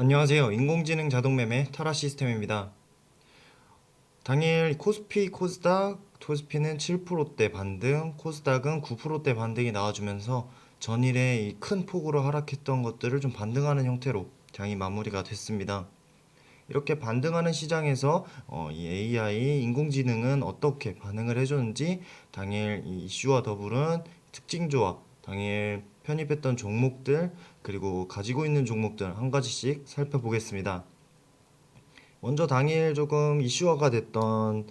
안녕하세요. 인공지능 자동매매 타라 시스템입니다. 당일 코스피, 코스닥, 코스피는 7%대 반등, 코스닥은 9%대 반등이 나와주면서 전일에 이큰 폭으로 하락했던 것들을 좀 반등하는 형태로 장이 마무리가 됐습니다. 이렇게 반등하는 시장에서 어, 이 AI 인공지능은 어떻게 반응을 해줬는지 당일 이 이슈와 더불은 특징조와 당일 편입했던 종목들 그리고 가지고 있는 종목들 한 가지씩 살펴보겠습니다. 먼저 당일 조금 이슈화가 됐던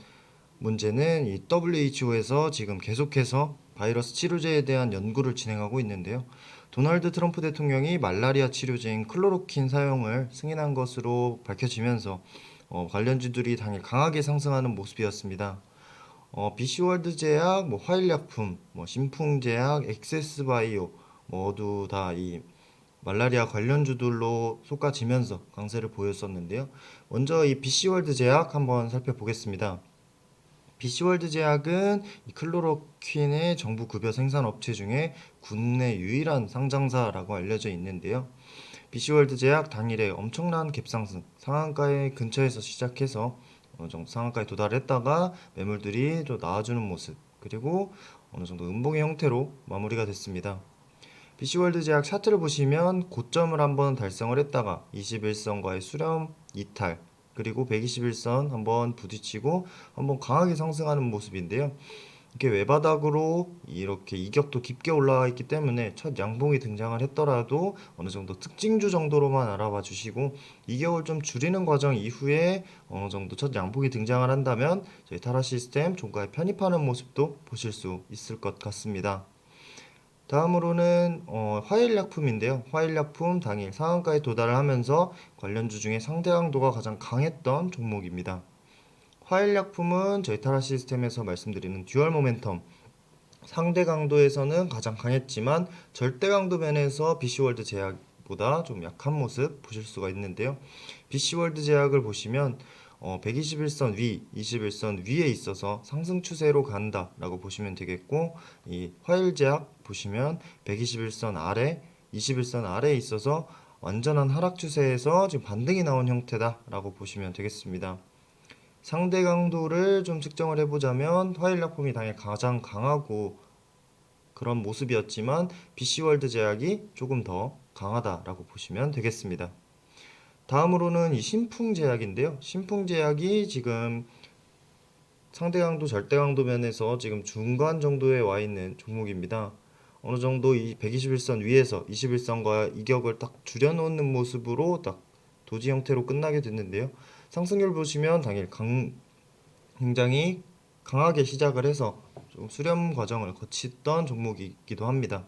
문제는 이 WHO에서 지금 계속해서 바이러스 치료제에 대한 연구를 진행하고 있는데요. 도널드 트럼프 대통령이 말라리아 치료제인 클로로킨 사용을 승인한 것으로 밝혀지면서 어, 관련주들이 당일 강하게 상승하는 모습이었습니다. 어, BC월드 제약, 뭐 화일약품, 뭐 신풍제약, 엑세스바이오 모두 다 이 말라리아 관련주들로 쏟아지면서 강세를 보였었는데요. 먼저 이 BC월드 제약 한번 살펴보겠습니다. BC월드 제약은 이 클로로퀸의 정부 급여 생산 업체 중에 국내 유일한 상장사라고 알려져 있는데요. BC월드 제약 당일에 엄청난 갭상승, 상한가의 근처에서 시작해서 어느 정도 상한가에 도달했다가 매물들이 좀 나와주는 모습, 그리고 어느 정도 음봉의 형태로 마무리가 됐습니다. BC월드 제약 차트를 보시면 고점을 한번 달성을 했다가 21선과의 수렴 이탈, 그리고 121선 한번 부딪히고 한번 강하게 상승하는 모습인데요. 이렇게 외바닥으로 이렇게 이격도 깊게 올라와 있기 때문에 첫 양봉이 등장을 했더라도 어느 정도 특징주 정도로만 알아봐 주시고 이격을 좀 줄이는 과정 이후에 어느 정도 첫 양봉이 등장을 한다면 저희 타라 시스템 종가에 편입하는 모습도 보실 수 있을 것 같습니다. 다음으로는 어, 화일약품인데요. 화일약품 당일 상한가에 도달을 하면서 관련주 중에 상대 강도가 가장 강했던 종목입니다. 화일약품은 저희 타라 시스템에서 말씀드리는 듀얼 모멘텀 상대 강도에서는 가장 강했지만 절대 강도 면에서 BC월드 제약보다 좀 약한 모습 보실 수가 있는데요. BC월드 제약을 보시면 어, 121선 위, 21선 위에 있어서 상승 추세로 간다라고 보시면 되겠고 이 화일 제약 보시면 121선 아래, 21선 아래에 있어서 완전한 하락 추세에서 지금 반등이 나온 형태다라고 보시면 되겠습니다. 상대 강도를 좀 측정을 해보자면 화일약품이 당연히 가장 강하고 그런 모습이었지만 BC월드 제약이 조금 더 강하다라고 보시면 되겠습니다. 다음으로는 이 신풍제약인데요. 신풍제약이 지금 상대 강도, 절대 강도 면에서 지금 중간 정도에 와 있는 종목입니다. 어느 정도 이 121선 위에서 21선과 이격을 딱 줄여놓는 모습으로 딱 도지 형태로 끝나게 됐는데요. 상승률 보시면 당일 강, 굉장히 강하게 시작을 해서 좀 수렴 과정을 거치던 종목이기도 합니다.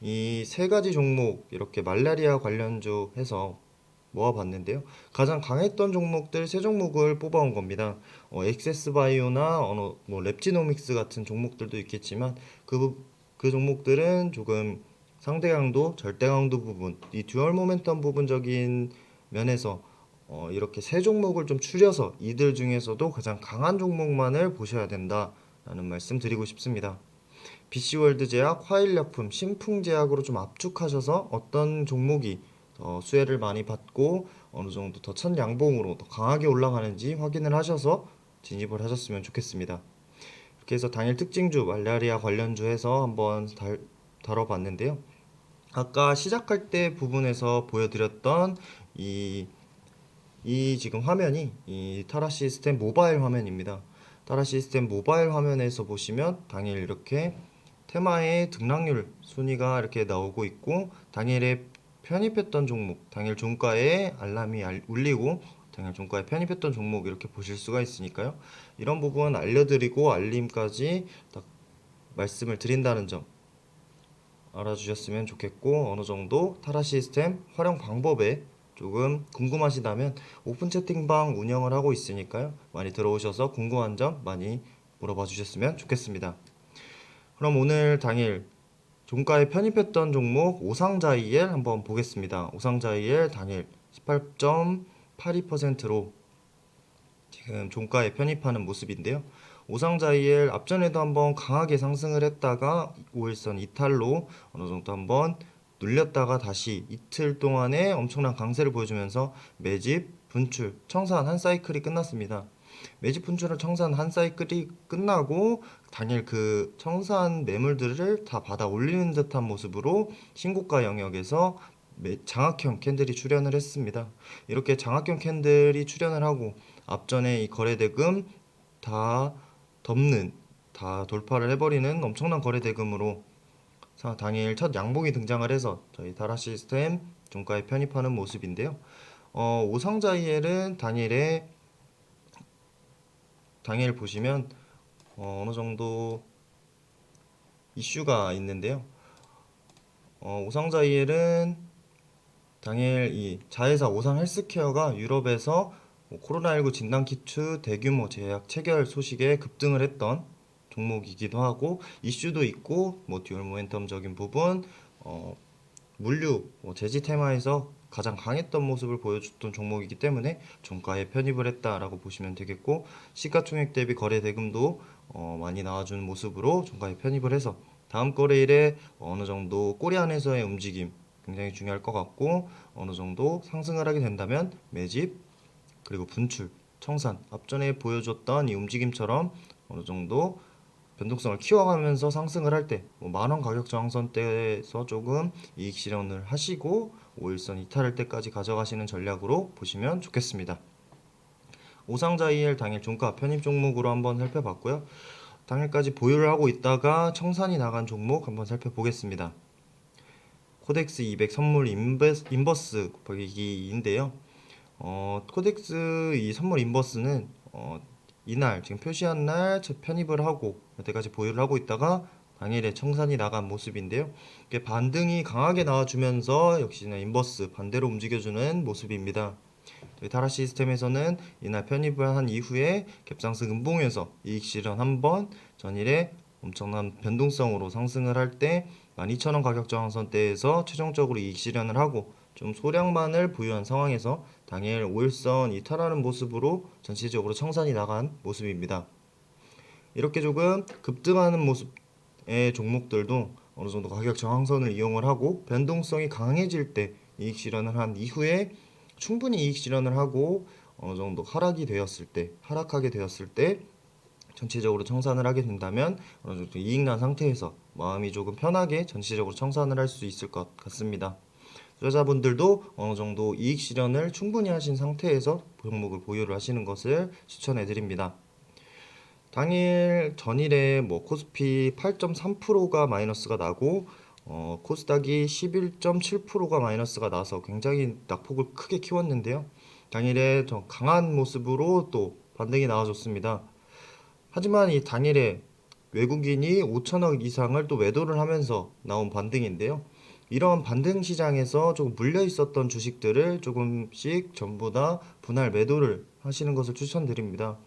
이 세 가지 종목 이렇게 말라리아 관련주 해서 모아봤는데요. 가장 강했던 종목들 세 종목을 뽑아온 겁니다. 어, 엑세스바이오나 어느 뭐 랩지노믹스 같은 종목들도 있겠지만 그, 그 종목들은 조금 상대 강도, 절대 강도 부분, 이 듀얼 모멘텀 부분적인 면에서 어, 이렇게 세 종목을 좀 추려서 이들 중에서도 가장 강한 종목만을 보셔야 된다라는 말씀 드리고 싶습니다. BC월드 제약, 화일약품, 신풍제약으로 좀 압축하셔서 어떤 종목이 어, 수혜를 많이 받고 어느 정도 더첫 양봉으로 더 강하게 올라가는지 확인을 하셔서 진입을 하셨으면 좋겠습니다. 이렇게 해서 당일 특징주 말라리아 관련주 해서 한번 달, 다뤄봤는데요. 아까 시작할 때 부분에서 보여드렸던 이, 이 지금 화면이 이 타라 시스템 모바일 화면입니다. 타라 시스템 모바일 화면에서 보시면 당일 이렇게 테마의 등락률 순위가 이렇게 나오고 있고 당일에 편입했던 종목, 당일 종가에 알람이 알- 울리고 당일 종가에 편입했던 종목 이렇게 보실 수가 있으니까요. 이런 부분 알려드리고 알림까지 딱 말씀을 드린다는 점 알아주셨으면 좋겠고 어느 정도 타라 시스템 활용 방법에 조금 궁금하시다면 오픈 채팅방 운영을 하고 있으니까요. 많이 들어오셔서 궁금한 점 많이 물어봐 주셨으면 좋겠습니다. 그럼 오늘 당일 종가에 편입했던 종목 오상자이엘 한번 보겠습니다. 오상자이엘 당일 18.82%로 지금 종가에 편입하는 모습인데요. 오상자이엘 앞전에도 한번 강하게 상승을 했다가 5일선 이탈로 어느 정도 한번 눌렸다가 다시 이틀 동안의 엄청난 강세를 보여주면서 매집, 분출, 청산 한 사이클이 끝났습니다. 매집 분출을 청산 한 사이클이 끝나고 당일 그 청산 매물들을 다 받아 올리는 듯한 모습으로 신고가 영역에서 매- 장악형 캔들이 출현을 했습니다. 이렇게 장악형 캔들이 출현을 하고 앞전에 이 거래대금 다 덮는 다 돌파를 해버리는 엄청난 거래대금으로 사- 당일 첫 양봉이 등장을 해서 저희 다라 시스템 종가에 편입하는 모습인데요. 어, 오상자이엘은 당일에 당일 보시면 어, 어느 정도 이슈가 있는데요. 어, 오상자이엘은 당일 이 자회사 오상 헬스케어가 유럽에서 뭐 코로나19 진단 키트 대규모 제약 체결 소식에 급등을 했던 종목이기도 하고 이슈도 있고 뭐 듀얼 모멘텀적인 부분 어, 물류 뭐 재지 테마에서 가장 강했던 모습을 보여줬던 종목이기 때문에 종가에 편입을 했다라고 보시면 되겠고 시가총액 대비 거래 대금도 어, 많이 나와주는 모습으로 종가에 편입을 해서 다음 거래일에 어느 정도 꼬리 안에서의 움직임 굉장히 중요할 것 같고 어느 정도 상승을 하게 된다면 매집 그리고 분출 청산 앞전에 보여줬던 이 움직임처럼 어느 정도 변동성을 키워가면서 상승을 할때뭐 만원 가격 저항선 때에서 조금 이익 실현을 하시고 5일선 이탈할 때까지 가져가시는 전략으로 보시면 좋겠습니다. 오상자이엘 당일 종가 편입 종목으로 한번 살펴봤고요. 당일까지 보유를 하고 있다가 청산이 나간 종목 한번 살펴보겠습니다. 코덱스 200 선물 인베스, 인버스 곱하기 2인데요. 어, 코덱스 이 선물 인버스는 어, 이날 지금 표시한 날첫 편입을 하고 여태까지 보유를 하고 있다가 당일에 청산이 나간 모습인데요. 반등이 강하게 나와주면서 역시나 인버스 반대로 움직여주는 모습입니다. 타라 시스템에서는 이날 편입을 한 이후에 갭상승 음봉에서 이익 실현 한번 전일에 엄청난 변동성으로 상승을 할 때 12,000원 가격 저항선대에서 최종적으로 이익 실현을 하고 좀 소량만을 보유한 상황에서 당일 5일선 이탈하는 모습으로 전체적으로 청산이 나간 모습입니다. 이렇게 조금 급등하는 모습의 종목들도 어느 정도 가격 저항선을 이용을 하고 변동성이 강해질 때 이익 실현을 한 이후에 충분히 이익 실현을 하고 어느 정도 하락이 되었을 때 하락하게 되었을 때 전체적으로 청산을 하게 된다면 어느 정도 이익 난 상태에서 마음이 조금 편하게 전체적으로 청산을 할 수 있을 것 같습니다. 투자자분들도 어느 정도 이익 실현을 충분히 하신 상태에서 종목을 보유를 하시는 것을 추천해 드립니다. 당일 전일에 뭐 코스피 8.3%가 마이너스가 나고 어, 코스닥이 11.7%가 마이너스가 나서 굉장히 낙폭을 크게 키웠는데요. 당일에 좀 강한 모습으로 또 반등이 나와줬습니다. 하지만 이 당일에 외국인이 5천억 이상을 또 매도를 하면서 나온 반등인데요. 이런 반등 시장에서 조금 물려 있었던 주식들을 조금씩 전부 다 분할 매도를 하시는 것을 추천드립니다.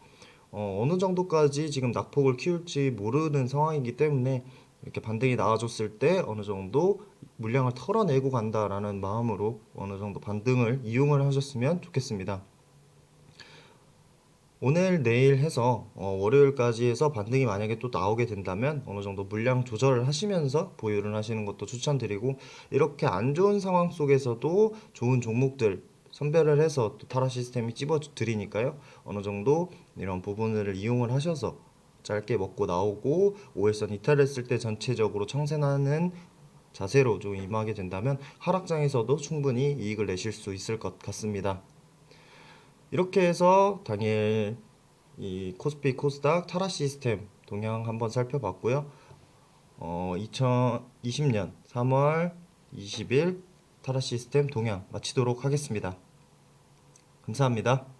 어, 어느 정도까지 지금 낙폭을 키울지 모르는 상황이기 때문에 이렇게 반등이 나와줬을 때 어느 정도 물량을 털어내고 간다라는 마음으로 어느 정도 반등을 이용을 하셨으면 좋겠습니다. 오늘 내일 해서 어, 월요일까지 해서 반등이 만약에 또 나오게 된다면 어느 정도 물량 조절을 하시면서 보유를 하시는 것도 추천드리고 이렇게 안 좋은 상황 속에서도 좋은 종목들 선별을 해서 또 타라 시스템이 찝어 드리니까요 어느 정도 이런 부분을 이용을 하셔서 짧게 먹고 나오고 5일선 이탈했을 때 전체적으로 청산하는 자세로 좀 임하게 된다면 하락장에서도 충분히 이익을 내실 수 있을 것 같습니다. 이렇게 해서 당일 이 코스피 코스닥 타라 시스템 동향 한번 살펴봤고요. 어, 2020년 3월 20일 타라 시스템 동향 마치도록 하겠습니다. 감사합니다.